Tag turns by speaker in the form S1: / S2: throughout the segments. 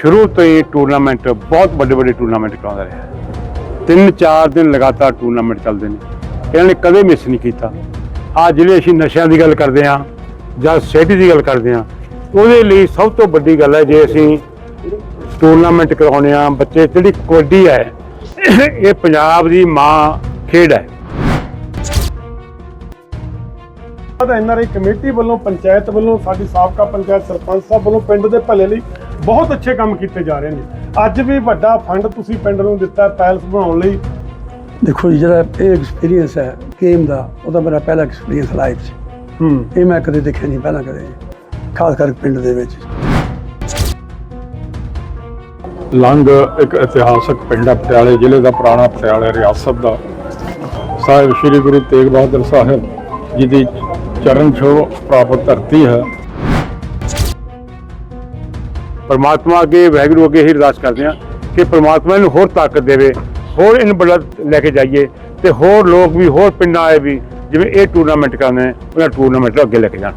S1: ਸ਼ੁਰੂ ਤੋਂ ਹੀ ਟੂਰਨਾਮੈਂਟ ਬਹੁਤ ਵੱਡੇ ਵੱਡੇ ਟੂਰਨਾਮੈਂਟ ਕਰਾਉਂਦਾ ਰਿਹਾ। ਤਿੰਨ ਚਾਰ ਦਿਨ ਲਗਾਤਾਰ ਟੂਰਨਾਮੈਂਟ ਚੱਲਦੇ ਨੇ। ਇਹਨਾਂ ਨੇ ਕਦੇ ਮਿਸ ਨਹੀਂ ਕੀਤਾ। ਆ ਜਿਹੜੇ ਅਸੀਂ ਨਸ਼ਿਆਂ ਦੀ ਗੱਲ ਕਰਦੇ ਹਾਂ ਜਾਂ ਸੋਸਾਇਟੀ ਦੀ ਗੱਲ ਕਰਦੇ ਹਾਂ, ਉਹਦੇ ਲਈ ਸਭ ਤੋਂ ਵੱਡੀ ਗੱਲ ਹੈ ਜੇ ਅਸੀਂ ਟੂਰਨਾਮੈਂਟ ਕਰਾਉਣੇ ਆ ਬੱਚੇ ਜਿਹੜੀ ਕਬੱਡੀ ਹੈ, ਇਹ ਪੰਜਾਬ ਦੀ ਮਾਂ ਖੇਡ ਹੈ।
S2: ਐਨਆਰਆਈ ਕਮੇਟੀ ਵੱਲੋਂ, ਪੰਚਾਇਤ ਵੱਲੋਂ, ਸਾਡੀ ਸਾਬਕਾ ਪੰਚਾਇਤ ਸਰਪੰਚ ਸਾਹਿਬ ਵੱਲੋਂ, ਪਿੰਡ ਦੇ ਭਲੇ ਲਈ ਬਹੁਤ ਅੱਛੇ ਕੰਮ ਕੀਤੇ ਜਾ ਰਹੇ ਨੇ। ਅੱਜ ਵੀ ਵੱਡਾ ਫੰਡ ਤੁਸੀਂ ਪਿੰਡ ਨੂੰ ਦਿੱਤਾ ਪੈਲਸ ਬਣਾਉਣ ਲਈ।
S3: ਦੇਖੋ ਜੀ ਜਿਹੜਾ ਇਹ ਐਕਸਪੀਰੀਅੰਸ ਹੈ ਗੇਮ ਦਾ ਉਹਦਾ ਮੇਰਾ ਪਹਿਲਾ ਐਕਸਪੀਰੀਅੰਸ ਲਾਈਫ 'ਚ।
S2: ਹੂੰ।
S3: ਇਹ ਮੈਂ ਕਦੇ ਦੇਖਿਆ ਨਹੀਂ ਪਹਿਲਾਂ ਕਦੇ। ਖਾਸ ਕਰਕੇ ਪਿੰਡ ਦੇ ਵਿੱਚ।
S4: ਲੰਗ ਇੱਕ ਇਤਿਹਾਸਕ ਪਿੰਡ ਹੈ ਪਟਿਆਲੇ ਜ਼ਿਲ੍ਹੇ ਦਾ ਪੁਰਾਣਾ ਪਟਿਆਲੇ ਰਿਆਸਤ ਦਾ। ਸਾਹਿਬ ਸ੍ਰੀ ਗੁਰੂ ਤੇਗ ਬਹਾਦਰ ਸਾਹਿਬ ਜੀ ਦੀ ਚਰਨ ਛੋਹ ਪ੍ਰਾਪਤ ਧਰਤੀ ਹੈ।
S1: ਪਰਮਾਤਮਾ ਅੱਗੇ ਵਾਹਿਗੁਰੂ ਅੱਗੇ ਹੀ ਅਰਦਾਸ ਕਰਦੇ ਹਾਂ ਕਿ ਪਰਮਾਤਮਾ ਇਹਨੂੰ ਹੋਰ ਤਾਕਤ ਦੇਵੇ ਹੋਰ ਇਹਨੂੰ ਬੜਾ ਲੈ ਕੇ ਜਾਈਏ ਤੇ ਹੋਰ ਲੋਕ ਵੀ ਹੋਰ ਪਿੰਡਾਂ ਆਏ ਵੀ ਜਿਵੇਂ ਇਹ ਟੂਰਨਾਮੈਂਟ ਕਰਨੇ ਨੇ, ਉਹਨਾਂ ਟੂਰਨਾਮੈਂਟ ਨੂੰ ਅੱਗੇ ਲੈ ਕੇ ਜਾਣ।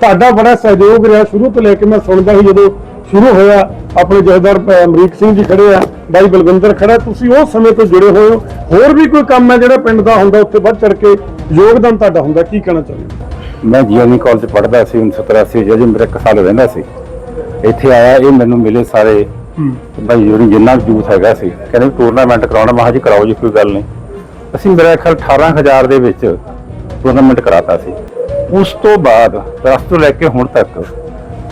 S2: ਤੁਹਾਡਾ ਬੜਾ ਸਹਿਯੋਗ ਰਿਹਾ। ਸ਼ੁਰੂ ਤੋਂ ਲੈ ਕੇ ਮੈਂ ਸੁਣਦਾ ਸੀ ਜਦੋਂ ਸ਼ੁਰੂ ਹੋਇਆ ਆਪਣੇ ਜਥੇਦਾਰ ਅਮਰੀਕ ਸਿੰਘ ਜੀ ਖੜੇ ਆ ਬਾਈ ਬਲਵਿੰਦਰ ਖੜਾ ਤੁਸੀਂ ਉਸ ਸਮੇਂ ਤੋਂ ਜੁੜੇ ਹੋਏ ਹੋ। ਹੋਰ ਵੀ ਕੋਈ ਕੰਮ ਹੈ ਜਿਹੜਾ ਪਿੰਡ ਦਾ ਹੁੰਦਾ ਉੱਥੇ ਵੱਧ ਚੜ ਕੇ ਯੋਗਦਾਨ ਤੁਹਾਡਾ ਹੁੰਦਾ ਕੀ ਕਹਿਣਾ ਚਾਹੁੰਦੇ
S5: ਮੈਂ ਜੀਐਨਈ ਕਾਲਜ ਪੜ੍ਹਦਾ ਸੀ 1987 ਜਦੋਂ ਮੇਰਾ ਇੱਕ ਸਾਲ ਰਹਿੰਦਾ ਸੀ। ਇੱਥੇ ਆਇਆ ਇਹ ਮੈਨੂੰ ਮਿਲੇ ਸਾਰੇ। ਭਾਈ ਜਿਹੜੀ ਜਿੰਨਾ ਵੀ ਯੂਥ ਹੈਗਾ ਸੀ ਕਹਿੰਦੇ ਟੂਰਨਾਮੈਂਟ ਕਰਾਉਣਾ ਮੈਂ ਕਿਹਾ ਜੀ ਕਰਾਓ ਜੀ ਕੋਈ ਗੱਲ ਨਹੀਂ। ਅਸੀਂ ਮੇਰਾ ਖਿਆਲ 18000 ਦੇ ਵਿੱਚ ਟੂਰਨਾਮੈਂਟ ਕਰਾਤਾ ਸੀ। ਉਸ ਤੋਂ ਬਾਅਦ ਦਸ ਤੋਂ ਲੈ ਕੇ ਹੁਣ ਤੱਕ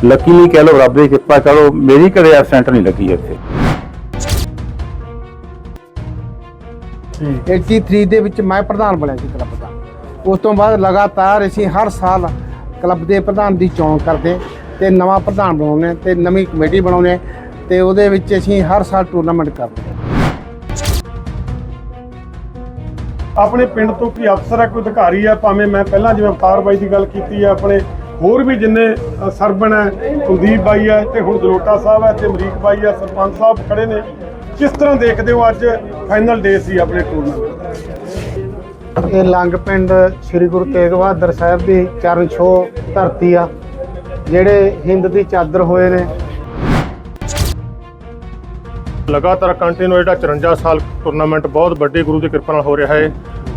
S5: ਲੱਕੀਲੀ ਕਹਿ ਲਓ ਰੱਬ ਦੀ ਕਿਰਪਾ ਕਰੋ ਮੇਰੀ ਕਦੇ ਐਬਸੈਂਟ ਨਹੀਂ ਲੱਗੀ ਇੱਥੇ।
S6: 83 ਦੇ ਵਿੱਚ ਮੈਂ ਪ੍ਰਧਾਨ ਬਣਿਆ ਸੀ ਕਲੱਬ ਦਾ। ਉਸ ਤੋਂ ਬਾਅਦ ਲਗਾਤਾਰ ਅਸੀਂ ਹਰ ਸਾਲ ਕਲੱਬ ਦੇ ਪ੍ਰਧਾਨ ਦੀ ਚੋਣ ਕਰਦੇ ਤੇ ਨਵਾਂ ਪ੍ਰਧਾਨ ਬਣਾਉਂਦੇ ਤੇ ਨਵੀਂ ਕਮੇਟੀ ਬਣਾਉਂਦੇ ਤੇ ਉਹਦੇ ਵਿੱਚ ਅਸੀਂ ਹਰ ਸਾਲ ਟੂਰਨਾਮੈਂਟ ਕਰਦੇ
S2: ਆਪਣੇ ਪਿੰਡ ਤੋਂ ਕੋਈ ਅਫਸਰ ਹੈ, ਕੋਈ ਅਧਿਕਾਰੀ ਹੈ, ਭਾਵੇਂ ਮੈਂ ਪਹਿਲਾਂ ਜਿਵੇਂ ਅਵਤਾਰ ਬਾਈ ਦੀ ਗੱਲ ਕੀਤੀ ਹੈ, ਆਪਣੇ ਹੋਰ ਵੀ ਜਿੰਨੇ ਸਰਬਣ ਹੈ, ਕੁਲਦੀਪ ਬਾਈ ਹੈ ਤੇ ਹੁਣ ਦਲੋਟਾ ਸਾਹਿਬ ਹੈ ਤੇ ਅਮਰੀਕ ਬਾਈ ਹੈ, ਸਰਪੰਚ ਸਾਹਿਬ ਖੜੇ ਨੇ, ਕਿਸ ਤਰ੍ਹਾਂ ਦੇਖਦੇ ਹੋ ਅੱਜ ਫਾਈਨਲ ਡੇ ਸੀ ਆਪਣੇ ਟੂਰਨਾਮੈਂਟ
S6: ਇਹ ਲੰਗ ਪਿੰਡ ਸ੍ਰੀ ਗੁਰੂ ਤੇਗ ਬਹਾਦਰ ਸਾਹਿਬ ਦੀ ਚਰਨ ਛੋਹ ਧਰਤੀ ਆ, ਜਿਹੜੇ ਹਿੰਦ ਦੀ ਚਾਦਰ ਹੋਏ ਨੇ।
S7: ਲਗਾਤਾਰ ਕੰਟੀਨਿਊ ਜਿਹੜਾ 54 ਸਾਲ ਟੂਰਨਾਮੈਂਟ ਬਹੁਤ ਵੱਡੀ ਗੁਰੂ ਦੀ ਕਿਰਪਾ ਨਾਲ ਹੋ ਰਿਹਾ ਹੈ।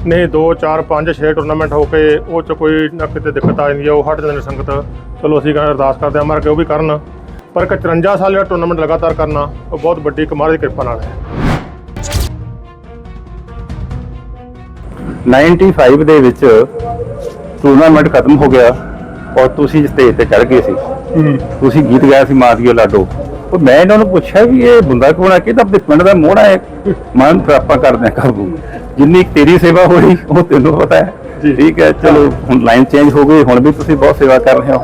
S7: ਨਹੀਂ 2 4 5 6 ਟੂਰਨਾਮੈਂਟ ਹੋ ਕੇ ਉਹ ਚ ਕੋਈ ਨਾ ਕਿਤੇ ਦਿੱਕਤ ਆ ਜਾਂਦੀ ਹੈ, ਉਹ ਹਟ ਜਾਂਦੇ ਨੇ ਸੰਗਤ। ਚਲੋ, ਅਸੀਂ ਕਹਿੰਦੇ ਅਰਦਾਸ ਕਰਦੇ ਹਾਂ ਮਰ ਕੇ ਉਹ ਵੀ ਕਰਨ। ਪਰ ਇੱਕ 54 ਸਾਲ ਜਿਹੜਾ ਟੂਰਨਾਮੈਂਟ ਲਗਾਤਾਰ ਕਰਨਾ, ਉਹ ਬਹੁਤ ਵੱਡੀ ਕਮਾਲ ਦੀ ਕਿਰਪਾ ਨਾਲ ਹੈ।
S5: 95 ਦੇ ਵਿੱਚ ਟੂਰਨਾਮੈਂਟ ਖਤਮ ਹੋ ਗਿਆ ਔਰ ਤੁਸੀਂ ਸਟੇਜ ਤੇ ਚੜ ਗਏ ਸੀ। ਤੁਸੀਂ ਗੀਤ ਗਾਇਆ ਸੀ ਮਾਦੀਓ ਲਾਡੋ। ਉਹ ਮੈਂ ਇਹਨਾਂ ਨੂੰ ਪੁੱਛਿਆ ਵੀ ਇਹ ਬੰਦਾ ਕੌਣ ਹੈ ਕਿਹਦਾ ਆਪਣੇ ਪਿੰਡ ਦਾ ਮੋਹਣਾ ਹੈ? ਮਨ ਫਿਰ ਆਪਾਂ ਕਰਦੇ ਕਾਬੂ। ਜਿੰਨੀ ਤੇਰੀ ਸੇਵਾ ਹੋਈ ਉਹ ਤੈਨੂੰ ਪਤਾ ਹੈ। ਠੀਕ ਹੈ ਚਲੋ ਹੁਣ ਲਾਈਨ ਚੇਂਜ ਹੋ ਗਈ ਹੁਣ ਵੀ ਤੁਸੀਂ ਬਹੁਤ ਸੇਵਾ ਕਰ ਰਹੇ ਹੋ।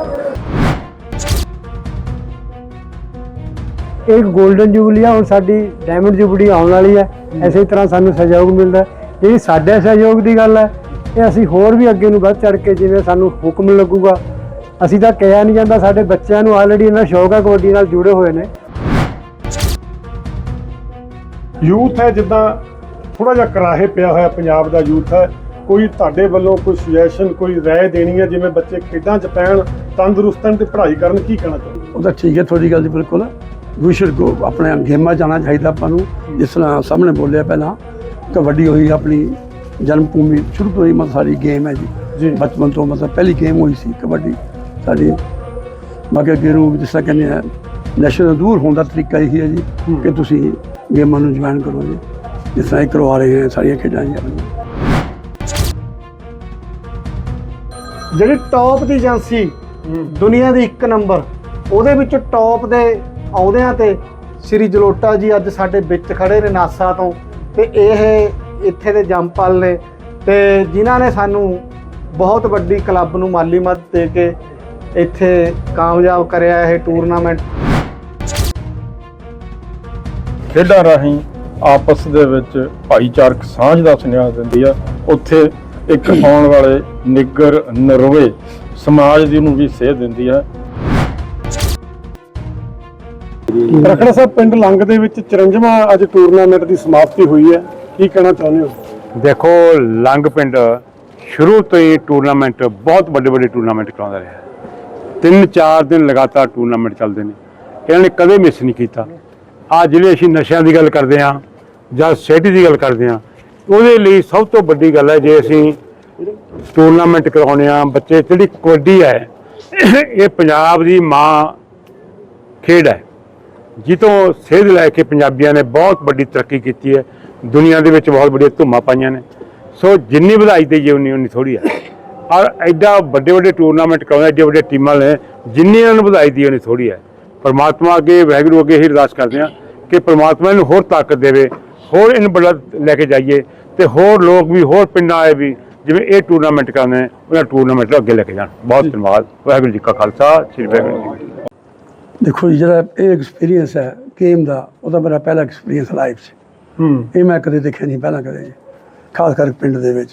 S3: ਇੱਕ 골ਡਨ ਜੁਬਲੀ ਆ ਹੁਣ ਸਾਡੀ ਡਾਇਮੰਡ ਜੁਬਲੀ ਆਉਣ ਵਾਲੀ ਹੈ। ਐਸੇ ਤਰ੍ਹਾਂ ਸਾਨੂੰ ਸਹਿਯੋਗ ਮਿਲਦਾ ਹੈ। ਜਿਹੜੀ ਸਾਡੇ ਸਹਿਯੋਗ ਦੀ ਗੱਲ ਹੈ। ਇਹ ਅਸੀਂ ਹੋਰ ਵੀ ਅੱਗੇ ਨੂੰ ਵੱਧ ਚੜ ਕੇ ਜਿਵੇਂ ਸਾਨੂੰ ਹੁਕਮ ਲੱਗੂਗਾ ਅਸੀਂ ਤਾਂ ਕਿਹਾ ਨਹੀਂ ਜਾਂਦਾ ਸਾਡੇ ਬੱਚਿਆਂ ਨੂੰ ਆਲਰੇਡੀ ਇਹਨਾਂ ਸ਼ੌਕ ਹੈ ਕਬੱਡੀ ਨਾਲ ਜੁੜੇ ਹੋਏ ਨੇ।
S2: ਯੂਥ ਹੈ ਜਿੱਦਾਂ ਥੋੜਾ ਜਿਹਾ ਕਰਾਹੇ ਪਿਆ ਹੋਇਆ ਪੰਜਾਬ ਦਾ ਯੂਥ ਹੈ। ਕੋਈ ਤੁਹਾਡੇ ਵੱਲੋਂ ਕੋਈ ਸੁਜੈਸ਼ਨ ਕੋਈ ਰਾਏ ਦੇਣੀ ਹੈ ਜਿਵੇਂ ਬੱਚੇ ਖੇਡਾਂ 'ਚ ਪੈਣ ਤੰਦਰੁਸਤਨ ਤੇ ਪੜ੍ਹਾਈ ਕਰਨ ਕੀ ਕਹਿਣਾ ਚਾਹੁੰਦੇ
S3: ਉਹ ਤਾਂ ਠੀਕ ਹੈ ਤੁਹਾਡੀ ਗੱਲ ਜੀ ਬਿਲਕੁਲ। ਵੀ ਸ਼ੁਡ ਗੋ ਆਪਣੇ ਗੇਮਾਂ ਜਾਣਾ ਚਾਹੀਦਾ ਆਪਾਂ ਨੂੰ। ਜਿਸ ਤਰ੍ਹਾਂ ਸਾਹਮਣੇ ਬੋਲਿਆ ਪਹਿਲਾਂ ਕਬੱਡੀ ਹੋਈ ਆਪਣੀ ਜਨਮ ਭੂਮੀ ਸ਼ੁਰੂ ਤੋਂ ਹੀ ਮਤਲਬ ਸਾਡੀ ਗੇਮ ਹੈ ਜੀ।
S2: ਜੀ।
S3: ਬਚਪਨ ਤੋਂ ਮਤਲਬ ਪਹਿਲੀ ਗੇਮ ਹੋਈ ਸੀ ਕਬੱਡੀ। ਸਾਡੀ ਬਾਕੀ ਅੱਗੇ ਨੂੰ ਜਿਸ ਤਰ੍ਹਾਂ ਕਹਿੰਦੇ ਆ ਨਸ਼ੇ ਤੋਂ ਦੂਰ ਹੋਣ ਦਾ ਤਰੀਕਾ ਇਹੀ ਹੈ ਜੀ ਕਿ ਤੁਸੀਂ ਗੇਮਾਂ ਨੂੰ ਜੁਆਇਨ ਕਰੋ ਜੀ। ਜਿਸ ਤਰ੍ਹਾਂ ਇਹ ਕਰਵਾ ਰਹੇ ਹੈ ਸਾਰੀਆਂ ਖੇਡਾਂ ਜੀ
S6: ਜਿਹੜੀ ਟੌਪ ਦੀ ਏਜੰਸੀ ਦੁਨੀਆ ਦੀ ਇੱਕ ਨੰਬਰ ਉਹਦੇ ਵਿੱਚ ਟੌਪ ਦੇ ਆਉਂਦਿਆਂ ਤੇ ਸ੍ਰੀ ਜਲੋਟਾ ਜੀ ਅੱਜ ਸਾਡੇ ਵਿੱਚ ਖੜੇ ਨੇ ਨਾਸਾ ਤੋਂ। ਤੇ ਇਹ ਇੱਥੇ ਦੇ ਜੰਪਲ ਨੇ ਤੇ ਜਿਨ੍ਹਾਂ ਨੇ ਸਾਨੂੰ ਬਹੁਤ ਵੱਡੀ ਕਲੱਬ ਨੂੰ ਮਾਲੀ ਮਦਦ ਦੇ ਕੇ ਇੱਥੇ ਕਾਮਯਾਬ ਕਰਿਆ ਇਹ ਟੂਰਨਾਮੈਂਟ।
S4: ਖੇਡਾਂ ਰਾਹੀਂ ਆਪਸ ਦੇ ਵਿੱਚ ਭਾਈਚਾਰਕ ਸਾਂਝ ਦਾ ਸੁਨੇਹਾ ਦਿੰਦੀ ਆ। ਉੱਥੇ ਇੱਕ ਆਉਣ ਵਾਲੇ ਨਿੱਗਰ ਨਰਵੇ ਸਮਾਜ ਦੀ ਨੂੰ ਵੀ ਸੇਧ ਦਿੰਦੀ ਹੈ
S2: ਰਖੜਾ ਸਾਹਿਬ ਪਿੰਡ ਲੰਗ ਦੇ ਵਿੱਚ 54ਵਾਂ ਅੱਜ ਟੂਰਨਾਮੈਂਟ ਦੀ ਸਮਾਪਤੀ ਹੋਈ ਹੈ। ਕੀ ਕਹਿਣਾ ਚਾਹੁੰਦੇ ਹੋ?
S1: ਦੇਖੋ ਲੰਗ ਪਿੰਡ ਸ਼ੁਰੂ ਤੋਂ ਹੀ ਟੂਰਨਾਮੈਂਟ ਬਹੁਤ ਵੱਡੇ ਵੱਡੇ ਟੂਰਨਾਮੈਂਟ ਕਰਾਉਂਦਾ ਰਿਹਾ। ਤਿੰਨ ਚਾਰ ਦਿਨ ਲਗਾਤਾਰ ਟੂਰਨਾਮੈਂਟ ਚੱਲਦੇ ਨੇ। ਇਹਨਾਂ ਨੇ ਕਦੇ ਮਿਸ ਨਹੀਂ ਕੀਤਾ। ਆ ਜਿਹੜੇ ਅਸੀਂ ਨਸ਼ਿਆਂ ਦੀ ਗੱਲ ਕਰਦੇ ਹਾਂ ਜਾਂ ਸੋਸਾਇਟੀ ਦੀ ਗੱਲ ਕਰਦੇ ਹਾਂ ਉਹਦੇ ਲਈ ਸਭ ਤੋਂ ਵੱਡੀ ਗੱਲ ਹੈ ਜੇ ਅਸੀਂ ਟੂਰਨਾਮੈਂਟ ਕਰਾਉਣੇ ਆ ਬੱਚੇ ਜਿਹੜੀ ਕਬੱਡੀ ਹੈ ਇਹ ਪੰਜਾਬ ਦੀ ਮਾਂ ਖੇਡ ਹੈ। ਜਿੱਤੋਂ ਸੇਧ ਲੈ ਕੇ ਪੰਜਾਬੀਆਂ ਨੇ ਬਹੁਤ ਵੱਡੀ ਤਰੱਕੀ ਕੀਤੀ ਹੈ। ਦੁਨੀਆ ਦੇ ਵਿੱਚ ਬਹੁਤ ਵੱਡੀਆਂ ਧੁੰਮਾਂ ਪਾਈਆਂ ਨੇ। ਸੋ ਜਿੰਨੀ ਵਧਾਈ ਦੇਈਏ, ਉਨੀ ਉਨੀ ਥੋੜੀ ਹੈ। ਔਰ ਐਡਾ ਵੱਡੇ ਵੱਡੇ ਟੂਰਨਾਮੈਂਟ ਕਰਾਉਂਦੇ ਐਡੇ ਵੱਡੇ ਟੀਮਾਂ ਨੇ, ਜਿੰਨੀ ਇਹਨਾਂ ਨੂੰ ਵਧਾਈ ਦੀ ਉਨੀ ਥੋੜੀ ਹੈ। ਪਰਮਾਤਮਾ ਅੱਗੇ ਵਾਹਿਗੁਰੂ ਅੱਗੇ ਹੀ ਅਰਦਾਸ ਕਰਦੇ ਹਾਂ ਕਿ ਪਰਮਾਤਮਾ ਇਹਨੂੰ ਹੋਰ ਤਾਕਤ ਦੇਵੇ, ਹੋਰ ਇਹਨੂੰ ਬੜਾ ਲੈ ਕੇ ਜਾਈਏ ਤੇ ਹੋਰ ਲੋਕ ਵੀ, ਹੋਰ ਪਿੰਡਾਂ ਆਏ ਵੀ ਜਿਵੇਂ ਇਹ ਟੂਰਨਾਮੈਂਟ ਕਰਦੇ ਉਹਨਾਂ ਟੂਰਨਾਮੈਂਟ ਨੂੰ ਅੱਗੇ ਲੈ ਕੇ ਜਾਣ। ਬਹੁਤ ਧੰਨਵਾਦ। ਵਾਹਿਗੁਰੂ ਜੀ ਕਾ ਖਾਲਸਾ, ਸ੍ਰੀ ਵਾਹਿਗੁਰੂ ਜੀ
S8: ਦੇਖੋ ਜੀ ਜਿਹੜਾ ਇਹ ਐਕਸਪੀਰੀਅੰਸ ਹੈ ਗੇਮ ਦਾ ਉਹਦਾ ਮੇਰਾ ਪਹਿਲਾ ਐਕਸਪੀਰੀਅੰਸ ਲਾਈਫ 'ਚ
S2: ਹੂੰ।
S8: ਇਹ ਮੈਂ ਕਦੇ ਦੇਖਿਆ ਨਹੀਂ ਪਹਿਲਾਂ ਕਦੇ। ਖਾਸ ਕਰਕੇ ਪਿੰਡ ਦੇ ਵਿੱਚ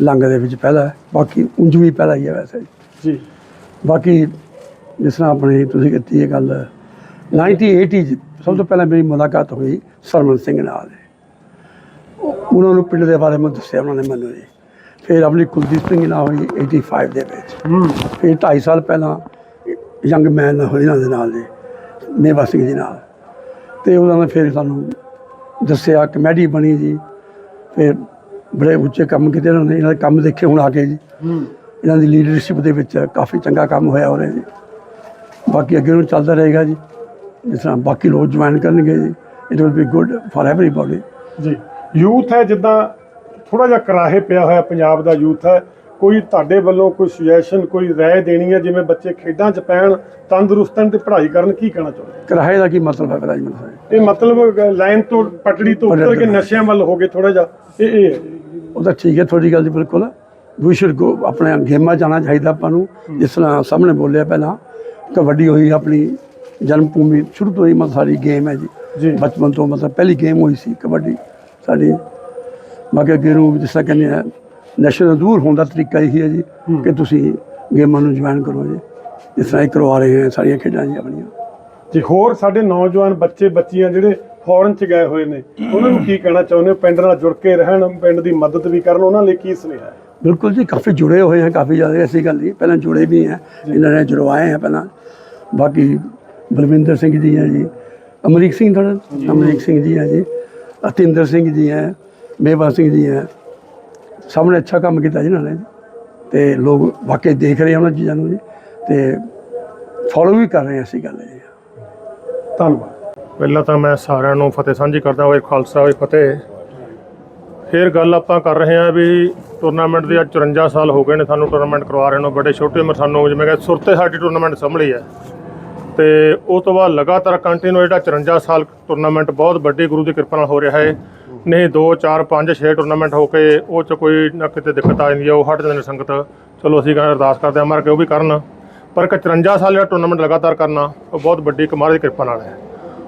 S8: ਲੰਗ ਦੇ ਵਿੱਚ ਪਹਿਲਾ। ਹੈ ਬਾਕੀ ਉਂਝ ਵੀ ਪਹਿਲਾ ਹੀ ਹੈ ਵੈਸੇ।
S2: ਜੀ।
S8: ਬਾਕੀ ਜਿਸ ਤਰ੍ਹਾਂ ਆਪਣੀ ਤੁਸੀਂ ਕੀਤੀ ਇਹ ਗੱਲ 1980 'ਚ ਸਭ ਤੋਂ ਪਹਿਲਾਂ ਮੇਰੀ ਮੁਲਾਕਾਤ ਹੋਈ ਸਰਮਨ ਸਿੰਘ ਨਾਲ। ਉਹ- ਉਹਨਾਂ ਨੂੰ ਪਿੰਡ ਦੇ ਬਾਰੇ ਮੈਂ ਦੱਸਿਆ ਉਹਨਾਂ ਨੇ ਮੈਨੂੰ ਜੀ। ਫਿਰ ਆਪਣੀ ਕੁਲਦੀਪ ਸਿੰਘ ਨਾਲ ਹੋਈ 85 ਦੇ ਵਿੱਚ।
S2: ਹੂੰ।
S8: ਫਿਰ 2.5 ਸਾਲ ਪਹਿਲਾਂ ਯੰਗ ਮੈਨ ਇਹਨਾਂ ਦੇ ਨਾਲ ਜੀ ਮੇਵਾ ਸਿੰਘ ਜੀ ਨਾਲ। ਤੇ ਉਹਨਾਂ ਨੇ ਫਿਰ ਸਾਨੂੰ ਦੱਸਿਆ ਕਮੇਡੀ ਬਣੀ ਜੀ। ਫਿਰ ਬੜੇ ਉੱਚੇ ਕੰਮ ਕੀਤੇ ਉਹਨਾਂ ਨੇ ਇਹਨਾਂ ਦੇ ਕੰਮ ਦੇਖੇ ਹੁਣ ਆ ਕੇ ਜੀ। ਇਹਨਾਂ ਦੀ ਲੀਡਰਸ਼ਿਪ ਦੇ ਵਿੱਚ ਕਾਫੀ ਚੰਗਾ ਕੰਮ ਹੋਇਆ ਹੋ ਰਿਹਾ ਜੀ। ਬਾਕੀ ਅੱਗੇ ਨੂੰ ਚੱਲਦਾ ਰਹੇਗਾ ਜੀ। ਜਿਸ ਤਰ੍ਹਾਂ ਬਾਕੀ ਲੋਕ ਜੁਆਇਨ ਕਰਨਗੇ ji it will be good for everybody
S2: ji. Youth ਹੈ ਜਿੱਦਾਂ ਥੋੜਾ ਜਿਹਾ ਕਰਾਹੇ ਪਿਆ ਹੋਇਆ ਪੰਜਾਬ ਦਾ ਯੂਥ ਹੈ। ਕੋਈ ਤੁਹਾਡੇ ਵੱਲੋਂ ਕੋਈ ਸੁਜੈਸ਼ਨ ਕੋਈ ਰਾਏ ਦੇਣੀ ਹੈ ਜਿਵੇਂ ਬੱਚੇ ਖੇਡਾਂ 'ਚ ਪੈਣ ਤੰਦਰੁਸਤ ਹਨ ਤੇ ਪੜ੍ਹਾਈ ਕਰਨ ਕੀ ਕਹਿਣਾ ਚਾਹੁੰਦੇ
S8: ਕਿਰਾਏ ਦਾ ਕੀ ਮਤਲਬ ਹੈ ਰਾਜਮਨ ਸਾਹਿਬ
S2: ਇਹ ਮਤਲਬ ਲਾਈਨ ਤੋਂ ਪਟੜੀ ਤੋਂ ਉੱਤਰ ਕੇ ਨਸ਼ਿਆਂ ਵੱਲ ਹੋ ਗਏ ਥੋੜਾ ਜਿਹਾ। ਇਹ ਇਹ
S8: ਉਹ ਤਾਂ ਠੀਕ ਹੈ ਤੁਹਾਡੀ ਗੱਲ ਜੀ ਬਿਲਕੁਲ। ਵੀ ਸ਼ੁਡ ਗੋ ਆਪਣੇ ਗੇਮਾਂ ਜਾਣਾ ਚਾਹੀਦਾ ਆਪਾਂ ਨੂੰ ਜਿਸ ਤਰ੍ਹਾਂ ਸਾਹਮਣੇ ਬੋਲਿਆ ਪਹਿਲਾਂ ਕਬੱਡੀ ਹੋਈ ਆਪਣੀ ਜਨਮ ਭੂਮੀ ਸ਼ੁਰੂ ਤੋਂ ਹੀ ਮਤਲਬ ਸਾਡੀ ਗੇਮ ਹੈ ਜੀ। ਬਚਪਨ ਤੋਂ ਮਤਲਬ ਪਹਿਲੀ ਗੇਮ ਹੋਈ ਸੀ ਕਬੱਡੀ ਸਾਡੀ। ਬਾਕੀ ਨੂੰ ਜਿਸ ਤਰ੍ਹਾਂ ਕਹਿੰਦੇ ਆ ਨਸ਼ੇ ਤੋਂ ਦੂਰ ਹੋਣ ਦਾ ਤਰੀਕਾ ਇਹੀ ਹੈ ਜੀ ਕਿ ਤੁਸੀਂ ਗੇਮਾਂ ਨੂੰ ਜੁਆਇਨ ਕਰੋ ਜੀ। ਇਸ ਤਰ੍ਹਾਂ ਹੀ ਕਰਵਾ ਰਹੇ ਹਾਂ ਸਾਰੀਆਂ ਖੇਡਾਂ ਜੀ ਆਪਣੀਆਂ।
S2: ਜੀ ਹੋਰ ਸਾਡੇ ਨੌਜਵਾਨ ਬੱਚੇ ਬੱਚੀਆਂ ਜਿਹੜੇ ਫੋਰਨ ਚ ਗਏ ਹੋਏ ਨੇ ਉਹਨਾਂ ਨੂੰ ਕੀ ਕਹਿਣਾ ਚਾਹੁੰਦੇ ਹੋ? ਪਿੰਡ ਨਾਲ ਜੁੜ ਕੇ ਰਹਿਣ ਪਿੰਡ ਦੀ ਮਦਦ ਵੀ ਕਰਨ ਉਹਨਾਂ ਲਈ ਕੀ ਸੁਨੇਹਾ ਹੈ?
S8: ਬਿਲਕੁਲ ਜੀ ਕਾਫੀ ਜੁੜੇ ਹੋਏ ਹਨ ਕਾਫੀ ਜ਼ਿਆਦਾ ਐਸੀ ਗੱਲ ਨਹੀਂ ਪਹਿਲਾਂ ਜੁੜੇ ਵੀ ਹੈ ਇਹਨਾਂ ਨੇ ਜੁੜਵਾਏ ਹੈ ਪਹਿਲਾਂ। ਬਾਕੀ ਬਲਵਿੰਦਰ ਸਿੰਘ ਜੀ ਹੈ ਜੀ ਅਮਰੀਕ ਸਿੰਘ ਥੋੜਾ ਅਮਰੀਕ ਸਿੰਘ ਜੀ ਹੈ ਜੀ ਅਤਿੰਦਰ ਸਿੰਘ ਜੀ ਹੈ ਮੇਵਾ ਸਿੰਘ ਜੀ ਹੈ ਸਭ ਨੇ ਅੱਛਾ ਕੰਮ ਕੀਤਾ ਜੀ ਇਹਨਾਂ ਨੇ ਤੇ ਲੋਕ ਵਾਕਈ ਦੇਖ ਰਹੇ ਆ ਉਹਨਾਂ ਚੀਜ਼ਾਂ ਨੂੰ ਜੀ। ਤੇ ਫੋਲੋ ਵੀ ਕਰ ਰਹੇ ਆ ਐਸੀ ਗੱਲ ਹੈ ਜੀ।
S2: ਧੰਨਵਾਦ।
S7: ਪਹਿਲਾਂ ਤਾਂ ਮੈਂ ਸਾਰਿਆਂ ਨੂੰ ਫਤਿਹ ਸਾਂਝੀ ਕਰਦਾ ਹੋਏ ਖਾਲਸਾ ਹੋਏ ਫਤਿਹ। ਫਿਰ ਗੱਲ ਆਪਾਂ ਕਰ ਰਹੇ ਹਾਂ ਵੀ ਟੂਰਨਾਮੈਂਟ ਦੇ ਅੱਜ 54 ਸਾਲ ਹੋ ਗਏ ਨੇ ਸਾਨੂੰ ਟੂਰਨਾਮੈਂਟ ਕਰਵਾ ਰਹੇ ਨੂੰ। ਬੜੇ ਛੋਟੀ ਉਮਰ ਸਾਨੂੰ ਜਿਵੇਂ ਕਿ ਸੁਰਤੇ ਸਾਡੀ ਟੂਰਨਾਮੈਂਟ ਸੰਭਲੀ ਹੈ ਤੇ ਉਸ ਤੋਂ ਬਾਅਦ ਲਗਾਤਾਰ ਕੰਟੀਨਿਊ ਜਿਹੜਾ 54 ਸਾਲ ਟੂਰਨਾਮੈਂਟ ਬਹੁਤ ਵੱਡੀ ਗੁਰੂ ਦੀ ਕਿਰਪਾ ਨਾਲ ਹੋ ਰਿਹਾ ਹੈ। ਨਹੀਂ 2 4 5 6 ਟੂਰਨਾਮੈਂਟ ਹੋ ਕੇ ਉਹ ਚ ਕੋਈ ਨਾ ਕਿਤੇ ਦਿੱਕਤ ਆ ਜਾਂਦੀ ਹੈ ਉਹ ਹਟ ਜਾਂਦੇ ਨੇ ਸੰਗਤ। ਚਲੋ ਅਸੀਂ ਕਹਿੰਦੇ ਅਰਦਾਸ ਕਰਦੇ ਹਾਂ ਮਰ ਕੇ ਉਹ ਵੀ ਕਰਨ। ਪਰ ਇੱਕ 54 ਸਾਲ ਜਿਹੜਾ ਟੂਰਨਾਮੈਂਟ ਲਗਾਤਾਰ ਕਰਨਾ ਉਹ ਬਹੁਤ ਵੱਡੀ ਕਮਾਲ ਦੀ ਕਿਰਪਾ ਨਾਲ ਹੈ।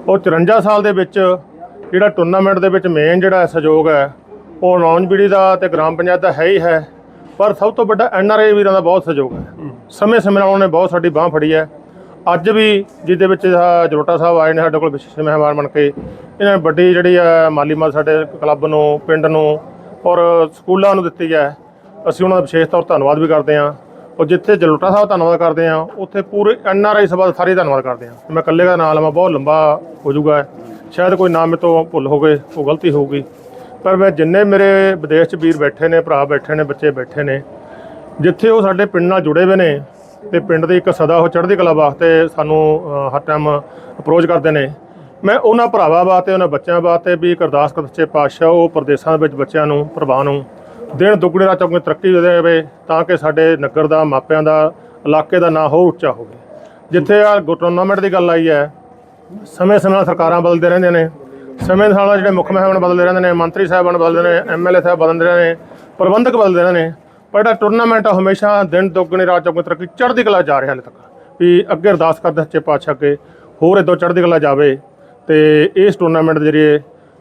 S7: ਉਹ 54 ਸਾਲ ਦੇ ਵਿੱਚ ਜਿਹੜਾ ਟੂਰਨਾਮੈਂਟ ਦੇ ਵਿੱਚ ਮੇਨ ਜਿਹੜਾ ਸਹਿਯੋਗ ਹੈ ਉਹ ਨੌਨ ਪੀੜ੍ਹੀ ਦਾ ਤੇ ਗ੍ਰਾਮ ਪੰਚਾਇਤ ਦਾ ਹੈ ਹੀ ਹੈ। ਪਰ ਸਭ ਤੋਂ ਵੱਡਾ ਐਨ ਆਰ ਆਈ ਵੀਰਾਂ ਦਾ ਬਹੁਤ ਸਹਿਯੋਗ ਹੈ। ਸਮੇਂ ਸਮੇਂ ਨਾਲ ਉਹਨੇ ਬਹੁਤ ਸਾਡੀ ਬਾਹ ਫੜੀ ਹੈ। ਅੱਜ ਵੀ ਜਿਹਦੇ ਵਿੱਚ ਆਹ ਜਲੋਟਾ ਸਾਹਿਬ ਆਏ ਨੇ ਸਾਡੇ ਕੋਲ ਵਿਸ਼ੇਸ਼ ਮਹਿਮਾਨ ਬਣ ਕੇ। ਇਹਨਾਂ ਨੇ ਵੱਡੀ ਜਿਹੜੀ ਹੈ ਮਾਲੀ ਮਾਲ ਸਾਡੇ ਕਲੱਬ ਨੂੰ, ਪਿੰਡ ਨੂੰ ਔਰ ਸਕੂਲਾਂ ਨੂੰ ਦਿੱਤੀ ਹੈ ਅਸੀਂ ਉਹਨਾਂ ਦਾ ਵਿਸ਼ੇਸ਼ ਤੌਰ ਧੰਨਵਾਦ ਵੀ ਕਰਦੇ ਹਾਂ। ਔਰ ਜਿੱਥੇ ਜਲੋਟਾ ਸਾਹਿਬ ਧੰਨਵਾਦ ਕਰਦੇ ਹਾਂ, ਉੱਥੇ ਪੂਰੇ ਐਨ ਆਰ ਆਈ ਸਭਾ ਸਾਰੇ ਧੰਨਵਾਦ ਕਰਦੇ ਹਾਂ। ਮੈਂ ਇਕੱਲੇ ਦਾ ਨਾਮ ਲਵਾਂ ਬਹੁਤ ਲੰਬਾ ਹੋ ਜਾਊਗਾ। ਸ਼ਾਇਦ ਕੋਈ ਨਾਮ ਮੇਰੇ ਤੋਂ ਭੁੱਲ ਹੋ ਗਏ ਉਹ ਗਲਤੀ ਹੋਊਗੀ। ਪਰ ਮੈਂ ਜਿੰਨੇ ਮੇਰੇ ਵਿਦੇਸ਼ 'ਚ ਵੀਰ ਬੈਠੇ ਨੇ, ਭਰਾ ਬੈਠੇ ਨੇ, ਬੱਚੇ ਬੈਠੇ ਨੇ, ਜਿੱਥੇ ਉਹ ਸਾਡੇ ਪਿੰਡ ਨਾਲ ਜੁੜੇ ਹੋਏ ਨੇ ਤੇ ਪਿੰਡ ਦੀ ਇੱਕ ਸਦਾ ਉਹ ਚੜ੍ਹਦੀ ਕਲਾ ਵਾਸਤੇ ਸਾਨੂੰ ਹਰ ਟਾਈਮ ਅਪਰੋਚ ਕਰਦੇ ਨੇ। ਮੈਂ ਉਹਨਾਂ ਭਰਾਵਾਂ ਵਾਸਤੇ ਉਹਨਾਂ ਬੱਚਿਆਂ ਵਾਸਤੇ ਵੀ ਇੱਕ ਅਰਦਾਸ ਕਰ ਪਾਤਸ਼ਾਹ, ਉਹ ਪ੍ਰਦੇਸ਼ਾਂ ਵਿੱਚ ਬੱਚਿਆਂ ਨੂੰ ਪ੍ਰਵਾਹ ਨੂੰ, ਦਿਨ ਦੁੱਗਣੇ ਰਾਤ ਚੌਗੁਣੀ ਤਰੱਕੀ ਦੇਵੇ ਤਾਂ ਕਿ ਸਾਡੇ ਨਗਰ ਦਾ, ਮਾਪਿਆਂ ਦਾ, ਇਲਾਕੇ ਦਾ ਨਾਂ ਹੋਰ ਉੱਚਾ ਹੋਵੇ। ਜਿੱਥੇ ਆ ਟੂਰਨਾਮੈਂਟ ਦੀ ਗੱਲ ਆਈ ਹੈ, ਸਮੇਂ ਸਮੇਂ ਨਾਲ ਸਰਕਾਰਾਂ ਬਦਲਦੇ ਰਹਿੰਦੇ ਨੇ, ਸਮੇਂ ਦੇ ਨਾਲ ਜਿਹੜੇ ਮੁੱਖ ਮਹਿਮਾਨ ਬਦਲਦੇ ਰਹਿੰਦੇ ਨੇ, ਮੰਤਰੀ ਸਾਹਿਬਾਨ ਬਦਲਦੇ ਨੇ ਐਮਐਲਏ ਸਾਹਿਬ ਬਦਲਦੇ ਰਹਿੰਦੇ ਨੇ, ਪ੍ਰਬੰਧਕ ਬਦਲਦੇ ਰਹਿੰਦੇ ਨੇ ਪਰ ਜਿਹੜਾ ਟੂਰਨਾਮੈਂਟ ਆ ਹਮੇਸ਼ਾ ਦਿਨ ਦੁੱਗਣੀ, ਰਾਤ ਚੌਗੁਣੀ ਤਰੱਕੀ ਚੜ੍ਹਦੀ ਕਲਾ ਜਾ ਰਿਹਾ ਹਾਲੇ ਤੱਕ। ਵੀ ਅੱਗੇ ਅਰਦਾਸ ਕਰਦੇ ਸੱਚੇ ਪਾਤਸ਼ਾਹ ਕੇ ਹੋਰ ਇਦੋਂ ਚੜ੍ਹਦੀ ਕਲਾ ਜਾਵੇ ਤੇ ਇਸ ਟੂਰਨਾਮੈਂਟ ਦੇ ਜ਼ਰੀਏ